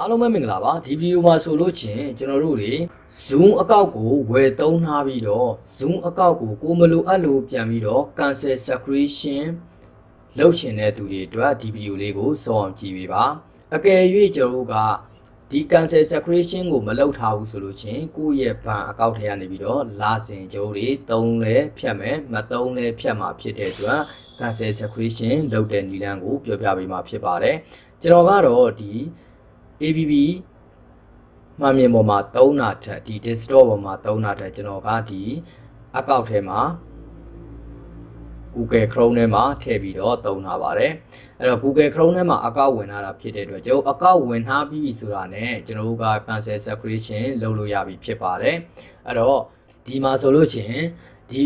အားလုံးပဲမင်္ဂလာပါဒီဗီဒီယိုမှာဆိုလို့ချင်းကျွန်တော်တို့တွေ Zoom အကောင့်ကိုဝယ်သုံးထားပြီးတော့ Zoom အကောင့်ကိုကိုယ်မလိုအပ်လို့ပြန်ပြီးတော့ cancel subscription လုပ်ချင်တဲ့သူတွေအတွက်ဒီဗီဒီယိုလေးကိုစောအောင်ကြည့်ပေးပါအကယ်၍ကျွန်တော်တို့ကဒီ cancel subscription ကိုမလုပ်ထားဘူးဆိုလို့ချင်းကိုယ့်ရဲ့ဘဏ်အကောင့်ထဲကနေပြီးတော့လာစဉ်ကျွန်တော်တွေသုံးလဲဖြတ်မယ်မသုံးလဲဖြတ်မှာဖြစ်တဲ့အတွက် cancel subscription လုပ်တဲ့နည်းလမ်းကိုပြောပြပေးမှာဖြစ်ပါတယ်ကျွန်တော်ကတော့ဒီ ABB မှန်မြင်ပေါ်မှာသုံးတာထက်ဒီ desktop ပေါ်မှာသုံးတာထက်ကျွန်တော်ကဒီအကောင့်ထဲမှာ Google Chrome ထဲမှာထည့်ပြီးတော့သုံးထားပါတယ်အဲ့တော့ Google Chrome ထဲမှာအကောင့်ဝင်လာတာဖြစ်တဲ့အတွက်ကျွန်တော်အကောင့်ဝင်ထားပြီးပြီဆိုတာနဲ့ကျွန်တော်တို့က cancel subscription လုပ်လို့ရပြီဖြစ်ပါတယ်အဲ့တော့ဒီမှာဆိုလို့ချင်းဒီ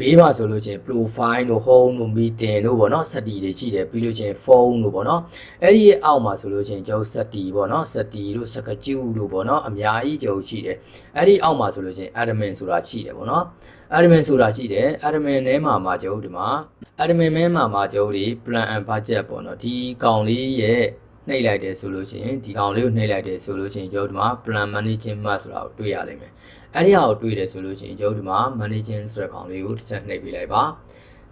ဘေးမှာဆိုလို့ချင်း profile တို့ home တို့ meeting တို့ပေါ့နော် setting တွေရှိတယ်ပြီးလို့ချင်း phone တို့ပေါ့နော်အဲ့ဒီရဲ့အောက်မှာဆိုလို့ချင်းကျွန်တော် setting ပေါ့နော် setting တို့ schedule တို့ပေါ့နော်အများကြီးကျွန်တော်ရှိတယ်အဲ့ဒီအောက်မှာဆိုလို့ချင်း admin ဆိုတာရှိတယ်ပေါ့နော် admin ဆိုတာရှိတယ် admin ထဲမှာမှာကျွန်တော်ဒီမှာ admin ထဲမှာမှာကျွန်တော်ဒီ plan and budget ပေါ့နော်ဒီကောင်လေးရဲ့ နှိပ်လိုက်တယ်ဆိုလို့ရှိရင်ဒီကောင်လေးကိုနှိပ်လိုက်တယ်ဆိုလို့ရှိရင်ကျွန်တော်ဒီမှာ plan management ဆိုတာကိုတွေ့ရလိမ့်မယ်အဲ့ဒီဟာကိုတွေ့တယ်ဆိုလို့ရှိရင်ကျွန်တော်ဒီမှာ managing ဆိုတဲ့ကောင်လေးကိုတစ်ချက်နှိပ်ပေးလိုက်ပါ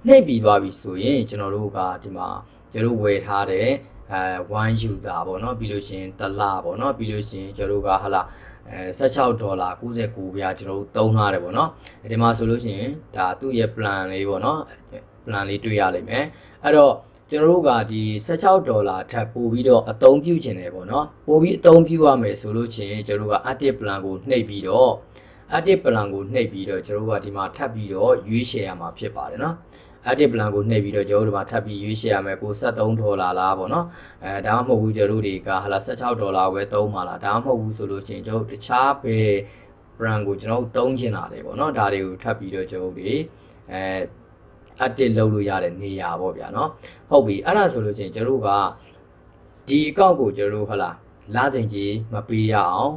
နှိပ်ပြီးသွားပြီဆိုရင်ကျွန်တော်တို့ကဒီမှာကျွန်တော်တို့ဝယ်ထားတဲ့အဲ1 user ပေါ့နော်ပြီးလို့ရှိရင်တစ်လပေါ့နော်ပြီးလို့ရှိရင်ကျွန်တော်တို့ကဟာလာအဲ16ဒေါ်လာ69ပြားကျွန်တော်တို့သုံးထားတယ်ပေါ့နော်ဒီမှာဆိုလို့ရှိရင်ဒါသူ့ရဲ့ plan လေးပေါ့နော် plan လေးတွေ့ရလိမ့်မယ်အဲ့တော့ ကျွန်တော်တို့ကဒီ16ဒေါ်လာထပ်ပို့ပြီးတော့အသုံးပြုခြင်းတယ်ပေါ့နော်ပို့ပြီးအသုံးပြုရမယ်ဆိုလို့ချင်းကျွန်တော်တို့က active plan ကိုနှိပ်ပြီးတော့ active plan ကိုနှိပ်ပြီးတော့ကျွန်တော်တို့ကဒီမှာထပ်ပြီးတော့ရွေးချယ်ရမှာဖြစ်ပါတယ်နော် active plan ကိုနှိပ်ပြီးတော့ကျွန်တော်တို့ဒီမှာထပ်ပြီးရွေးချယ်ရမယ်ကို73ဒေါ်လာလားပေါ့နော်အဲဒါမှမဟုတ်ဘူးကျွန်တော်တို့တွေကဟာလာ16ဒေါ်လာပဲသုံးပါလားဒါမှမဟုတ်ဘူးဆိုလို့ချင်းကျွန်တော်တို့တခြားပဲ brand ကိုကျွန်တော်တို့သုံးချင်တာလေပေါ့နော်ဒါတွေကိုထပ်ပြီးတော့ကျွန်တော်တို့တွေအဲ active လုပ်လို့ရတဲ့နေရာပေါ့ဗျာနော်ဟုတ်ပြီအဲ့ဒါဆိုလို့ချင်းကျွန်တော်ကဒီအကောင့်ကိုကျွန်တော်ဟလာလာစဉ်ကြီးမပေးရအောင်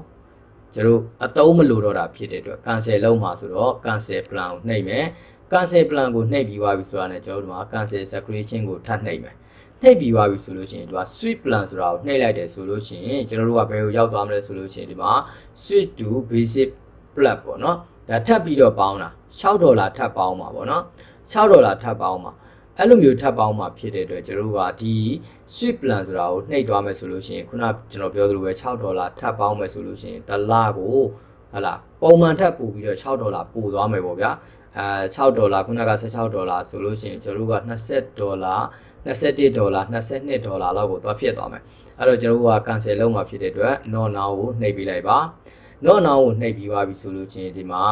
ကျွန်တော်အတုံးမလိုတော့တာဖြစ်တဲ့အတွက် cancel လုပ်မှာဆိုတော့ cancel plan ကိုနှိပ်မယ် cancel plan ကိုနှိပ်ပြီးသွားပြီဆိုတာနဲ့ကျွန်တော်တို့က cancel subscription ကိုထပ်နှိပ်မယ်နှိပ်ပြီးသွားပြီဆိုလို့ရှိရင်ဒီမှာ switch plan ဆိုတာကိုနှိပ်လိုက်တယ်ဆိုလို့ရှိရင်ကျွန်တော်တို့ကဘယ်ကိုရောက်သွားမလဲဆိုလို့ရှိရင်ဒီမှာ switch to basic plan ပေါ့နော် ဒါထပ်ပြီးတော့ပေါင်းတာ6ဒေါ်လာထပ်ပေါင်းမှာပေါ့နော်6ဒေါ်လာထပ်ပေါင်းမှာအဲ့လိုမျိုးထပ်ပေါင်းမှာဖြစ်တဲ့အတွက်ကျွန်တော်တို့ကဒီ switch plan ဆိုတာကိုနှိပ်သွားမယ်ဆိုလို့ရှိရင်ခုနကျွန်တော်ပြောသလိုပဲ6ဒေါ်လာထပ်ပေါင်းမယ်ဆိုလို့ရှိရင်တစ်လကိုဟလာပုံမှန်ထပ်ပို့ပြီးတော့6ဒေါ်လာပို့သွားမယ်ပေါ့ဗျာအဲ6ဒေါ်လာခုနက16ဒေါ်လာဆိုလို့ရှိရင်ကျွန်တော်တို့က20ဒေါ်လာ21ဒေါ်လာ22ဒေါ်လာလောက်ကိုသွားဖြစ်သွားမယ်အဲ့တော့ကျွန်တော်တို့က cancel လုပ်မှာဖြစ်တဲ့အတွက် no now ကိုနှိပ်ပေးလိုက်ပါ no now ကိုနှိပ်ပြီးသွားပြီဆိုလို့ချင်းဒီမှာ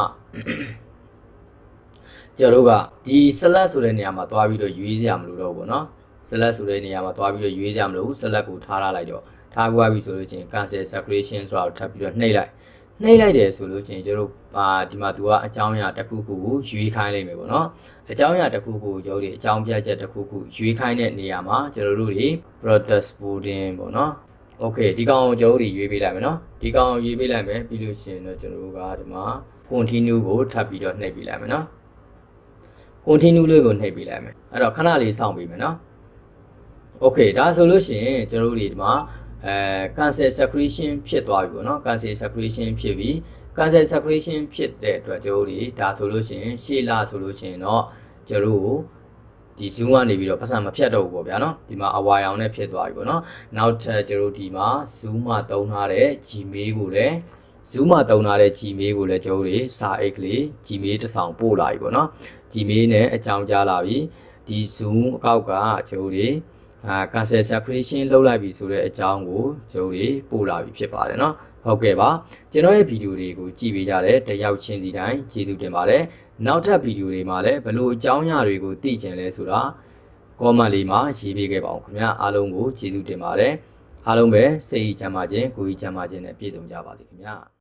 ကျွန်တော်တို့ကဒီ select ဆိုတဲ့နေရာမှာသွားပြီးတော့ရွေးစရာမလိုတော့ဘူးเนาะ select ဆိုတဲ့နေရာမှာသွားပြီးတော့ရွေးစရာမလိုဘူး select ကိုထားထားလိုက်တော့ထားသွားပြီဆိုလို့ချင်း cancel circulation ဆိုတာကိုထပ်ပြီးတော့နှိပ်လိုက်နှိပ်လိုက်တယ်ဆိုလို့ချင်းကျွန်တော်တို့အာဒီမှာသူကအကြောင်းအရာတစ်ခုခုကိုရွေးခိုင်းလိုက်မယ်ပေါ့နော်အကြောင်းအရာတစ်ခုခုကိုကျွန်တော်တို့အကြောင်းပြချက်တစ်ခုခုရွေးခိုင်းတဲ့နေရာမှာကျွန်တော်တို့တွေ protest voting ပေါ့နော် okay ဒီကောင်ကိုကျွန်တော်တို့ရွေးပေးလိုက်မယ်နော်ဒီကောင်ကိုရွေးပေးလိုက်မယ်ပြီးလို့ရှိရင်တော့ကျွန်တော်တို့ကဒီမှာ continue ကိုထပ်ပြီးတော့နှိပ်ပေးလိုက်မယ်နော် continue လေးကိုနှိပ်ပေးလိုက်မယ်အဲ့တော့ခဏလေးစောင့်ပေးမယ်နော် okay ဒါဆိုလို့ရှိရင်ကျွန်တော်တို့ဒီမှာအဲ cancel subscription ဖြစ်သွားပြီပေါ့နော် cancel subscription ဖြစ်ပြီ cancel subscription ဖြစ်တဲ့အတွက်ကျွန်တော်တို့ဒါဆိုလို့ရှိရင်ရှေ့လာဆိုလို့ရှိရင်တော့ကျွန်တော်တို့ ဒီ zoom ကနေပြီးတော့ပတ်စံမဖြတ်တော့ဘူးပေါ့ဗျာနော်ဒီမှာအဝါရောင်နဲ့ဖြစ်သွားပြီပေါ့နော်နောက်ထပ်ကျွန်တော်တို့ဒီမှာ zoom မှာတုံးထားတဲ့ gmail ကိုလည်း zoom မှာတုံးထားတဲ့ gmail ကိုလည်းကျွန်တော်တို့စာအိတ်ကလေး gmail တစ်ဆောင်ပို့လာပြီပေါ့နော် gmail နဲ့အကြောင်းကြားလာပြီဒီ zoom အကောက်ကကျွန်တော်တို့ အာ cancel subscription လုပ်လိုက်ပြီဆိုတဲ့အကြောင်းကိုကျွန်တော်တို့ပို့လာပြီဖြစ်ပါတယ်เนาะဟုတ်ကဲ့ပါကျွန်တော်ရဲ့ဗီဒီယိုတွေကိုကြည့်ပေးကြတဲ့တယောက်ချင်းစီတိုင်းကျေးဇူးတင်ပါတယ်နောက်ထပ်ဗီဒီယိုတွေမှာလည်းဘလို့အကြောင်းအရာတွေကိုသိကြလဲဆိုတာ comment လေးမှာရေးပေးခဲ့ပါအောင်ခင်ဗျာအားလုံးကိုကျေးဇူးတင်ပါတယ်အားလုံးပဲစိတ်ကြမ်းပါခြင်းကိုယ်ကြီးကြမ်းပါခြင်းနဲ့ပြည့်စုံကြပါစေခင်ဗျာ